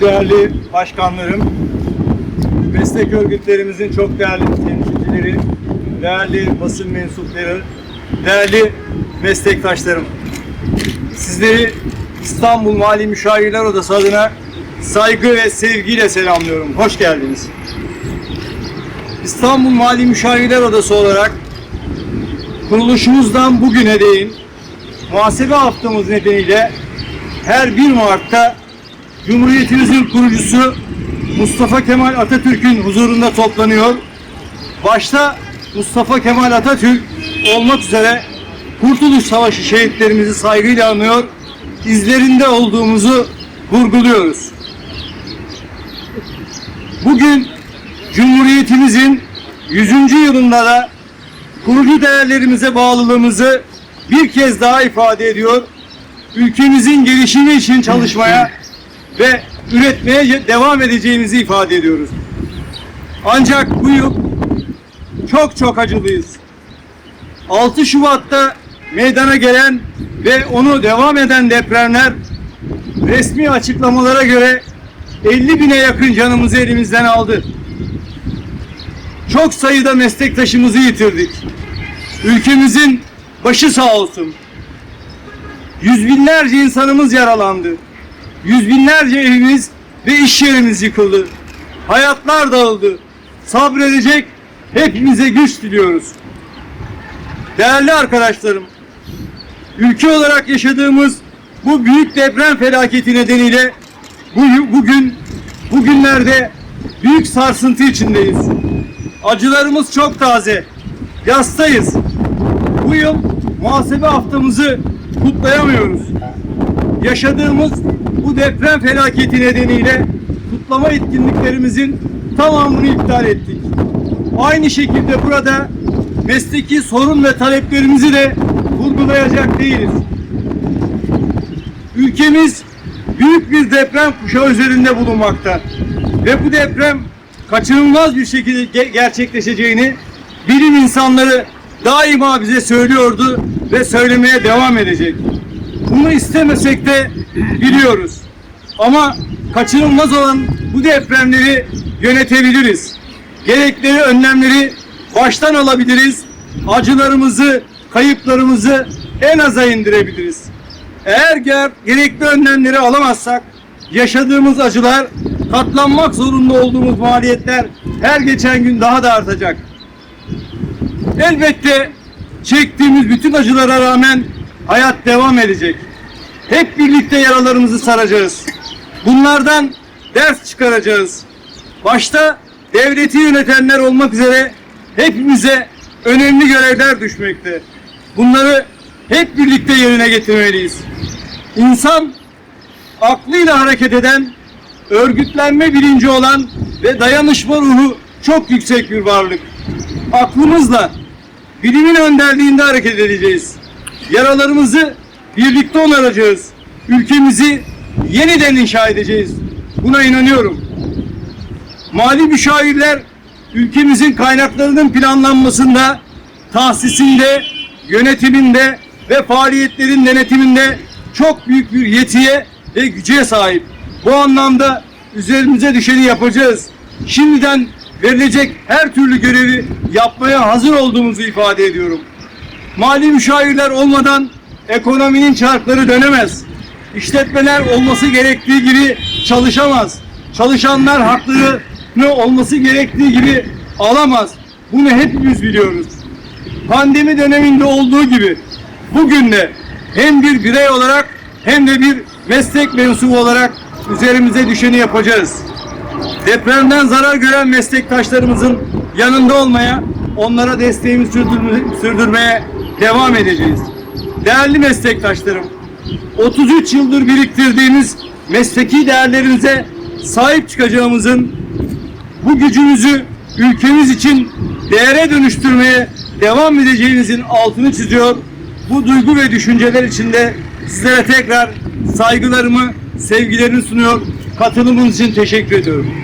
değerli başkanlarım, meslek örgütlerimizin çok değerli temsilcileri, değerli basın mensupları, değerli meslektaşlarım. Sizleri İstanbul Mali Müşavirler Odası adına saygı ve sevgiyle selamlıyorum. Hoş geldiniz. İstanbul Mali Müşavirler Odası olarak kuruluşumuzdan bugüne değin muhasebe haftamız nedeniyle her 1 Mart'ta Cumhuriyetimizin kurucusu Mustafa Kemal Atatürk'ün huzurunda toplanıyor. Başta Mustafa Kemal Atatürk olmak üzere Kurtuluş Savaşı şehitlerimizi saygıyla anıyor, izlerinde olduğumuzu vurguluyoruz. Bugün Cumhuriyetimizin 100. yılında da kurucu değerlerimize bağlılığımızı bir kez daha ifade ediyor. Ülkemizin gelişimi için çalışmaya ve üretmeye devam edeceğimizi ifade ediyoruz. Ancak bu yıl çok çok acılıyız. 6 Şubat'ta meydana gelen ve onu devam eden depremler resmi açıklamalara göre 50 bine yakın canımızı elimizden aldı. Çok sayıda meslektaşımızı yitirdik. Ülkemizin başı sağ olsun. Yüz binlerce insanımız yaralandı. Yüz binlerce evimiz ve iş yerimiz yıkıldı. Hayatlar dağıldı. Sabredecek hepimize güç diliyoruz. Değerli arkadaşlarım, ülke olarak yaşadığımız bu büyük deprem felaketi nedeniyle bu, bugün bugünlerde büyük sarsıntı içindeyiz. Acılarımız çok taze. Yastayız. Bu yıl muhasebe haftamızı kutlayamıyoruz. Yaşadığımız bu deprem felaketi nedeniyle kutlama etkinliklerimizin tamamını iptal ettik. Aynı şekilde burada mesleki sorun ve taleplerimizi de vurgulayacak değiliz. Ülkemiz büyük bir deprem kuşağı üzerinde bulunmakta. Ve bu deprem kaçınılmaz bir şekilde ge- gerçekleşeceğini bilim insanları daima bize söylüyordu ve söylemeye devam edecek. Bunu istemesek de biliyoruz. Ama kaçınılmaz olan bu depremleri yönetebiliriz. Gerekli önlemleri baştan alabiliriz. Acılarımızı, kayıplarımızı en aza indirebiliriz. Eğer ger- gerekli önlemleri alamazsak yaşadığımız acılar, katlanmak zorunda olduğumuz maliyetler her geçen gün daha da artacak. Elbette çektiğimiz bütün acılara rağmen hayat devam edecek. Hep birlikte yaralarımızı saracağız. Bunlardan ders çıkaracağız. Başta devleti yönetenler olmak üzere hepimize önemli görevler düşmekte. Bunları hep birlikte yerine getirmeliyiz. İnsan aklıyla hareket eden, örgütlenme bilinci olan ve dayanışma ruhu çok yüksek bir varlık. Aklımızla, bilimin önderliğinde hareket edeceğiz. Yaralarımızı birlikte onaracağız. Ülkemizi yeniden inşa edeceğiz. Buna inanıyorum. Mali müşavirler ülkemizin kaynaklarının planlanmasında, tahsisinde, yönetiminde ve faaliyetlerin denetiminde çok büyük bir yetiye ve güce sahip. Bu anlamda üzerimize düşeni yapacağız. Şimdiden verilecek her türlü görevi yapmaya hazır olduğumuzu ifade ediyorum. Mali müşavirler olmadan ekonominin çarkları dönemez. İşletmeler olması gerektiği gibi çalışamaz. Çalışanlar haklarını olması gerektiği gibi alamaz. Bunu hepimiz biliyoruz. Pandemi döneminde olduğu gibi bugün de hem bir birey olarak hem de bir meslek mensubu olarak üzerimize düşeni yapacağız. Depremden zarar gören meslektaşlarımızın yanında olmaya, onlara sürdürme- sürdürmeye devam edeceğiz. Değerli meslektaşlarım, 33 yıldır biriktirdiğimiz mesleki değerlerimize sahip çıkacağımızın bu gücümüzü ülkemiz için değere dönüştürmeye devam edeceğimizin altını çiziyor. Bu duygu ve düşünceler içinde sizlere tekrar saygılarımı, sevgilerimi sunuyor. Katılımınız için teşekkür ediyorum.